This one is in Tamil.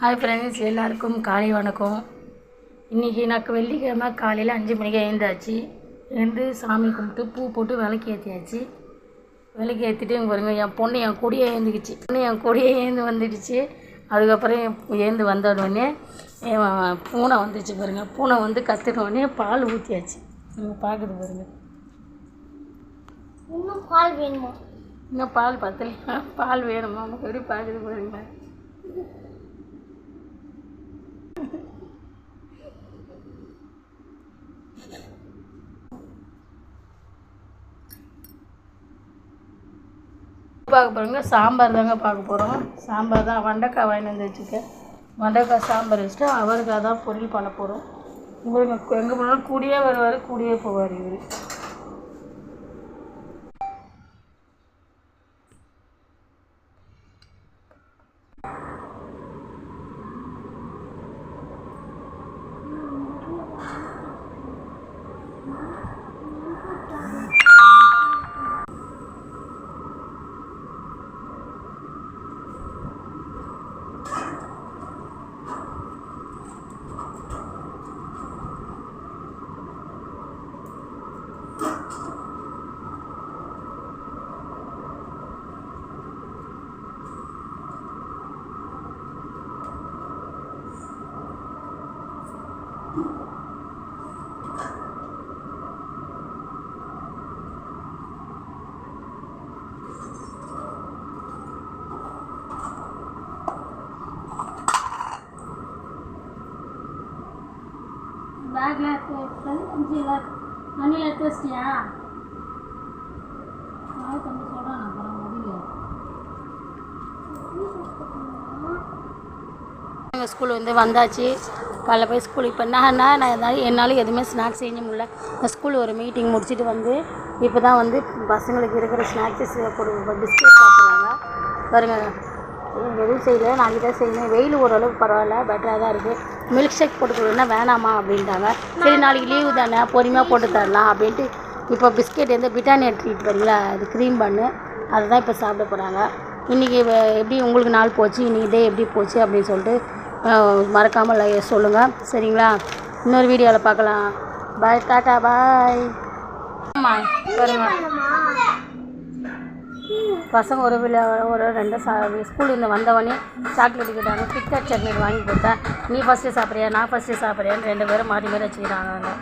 ஹாய் ஃப்ரெண்ட்ஸ் எல்லாருக்கும் காலை வணக்கம். இன்றைக்கி எனக்கு வெள்ளிக்கிழமை காலையில் அஞ்சு மணிக்கு எழுந்தாச்சு. எழுந்து சாமி கும்பிட்டு பூ போட்டு விளக்கு ஏற்றியாச்சு விளக்கு ஏற்றிட்டு பாருங்க என் பொண்ணு என் கூடயே ஏந்துக்குச்சு பொண்ணு என் கூடயே ஏந்து வந்துடுச்சு. அதுக்கப்புறம் ஏந்து வந்த உடனே என் பூனை வந்துச்சு பாருங்க. பூனை வந்து கத்துன உடனே பால் ஊற்றியாச்சு நீங்கள் பார்க்குது பாருங்க. இன்னும் பால் வேணுமா? இன்னும் பால் பத்தலையா? பால் வேணுமா? நமக்கு எப்படி பார்க்குது பாருங்க. பார்க்க போகிறோங்க சாம்பார் தாங்க பார்க்க போகிறோம் சாம்பார் தான் வெண்டைக்காய் வாங்கிட்டு வந்து வச்சுருக்கேன். வெண்டைக்காய் சாம்பார் வச்சுட்டு அவருக்காக தான் பொரியல் பண்ண போகிறோம் உங்களுக்கு எங்கே போனாலும் கூடியே வருவார் கூடியே போவார் இவர். பேக்கில் எடுத்து அஞ்சில் மணியில் எடுத்து வச்சிட்டியா? நாளைக்கு வந்து சொல்கிறேன் நான் அப்புறம் முடியல எங்கள் ஸ்கூல் வந்து வந்தாச்சு. காலைல போய் ஸ்கூல் இப்போ என்னன்னா நான் எதாவது என்னால் எதுவுமே ஸ்நாக்ஸ் செய்ய முடியல. நான் ஸ்கூல் ஒரு மீட்டிங் முடிச்சுட்டு வந்து இப்போ தான் வந்து பசங்களுக்கு இருக்கிற ஸ்நாக்ஸஸ் கொடு பிஸ்கெட் சாப்பிட்றாங்க. பாருங்கள் எதுவும் செய்யல நாளைக்கு தான் செய்யணும் வெயில் ஓரளவுக்கு பரவாயில்ல பெட்டராக தான் இருக்குது மில்க் ஷேக் போட்டு கொடுன்னா வேணாமா அப்படின்ட்டாங்க சரி நாளைக்கு லீவு தானே பொறுமையாக போட்டு தரலாம் அப்படின்ட்டு இப்போ பிஸ்கெட் வந்து பிட்டானியா ட்ரீட் பாருங்களா அது க்ரீம் பண்ணு அதை தான் இப்போ சாப்பிட போகிறாங்க இன்றைக்கி எப்படி உங்களுக்கு நாள் போச்சு? இன்றைக்கி இதே எப்படி போச்சு அப்படின்னு சொல்லிட்டு மறக்காமல் சொல்லுங்கள் சரிங்களா? இன்னொரு வீடியோவில் பார்க்கலாம். பாய் டாட்டா பாய் ஆமாம் பாருங்க. பசங்க ஒரு விழா ஒரு ரெண்டு சா ஸ்கூல் இருந்து வந்தவொடனே சாக்லேட் கேட்டாங்க கிட்கட் சாக்லேட் வாங்கி கொடுத்தேன். நீ ஃபஸ்ட்டு சாப்பிட்றியா? நான் ஃபஸ்ட்டு சாப்பிட்றியான்னு ரெண்டு பேரும் மாறி மாறி வச்சுக்கிறாங்க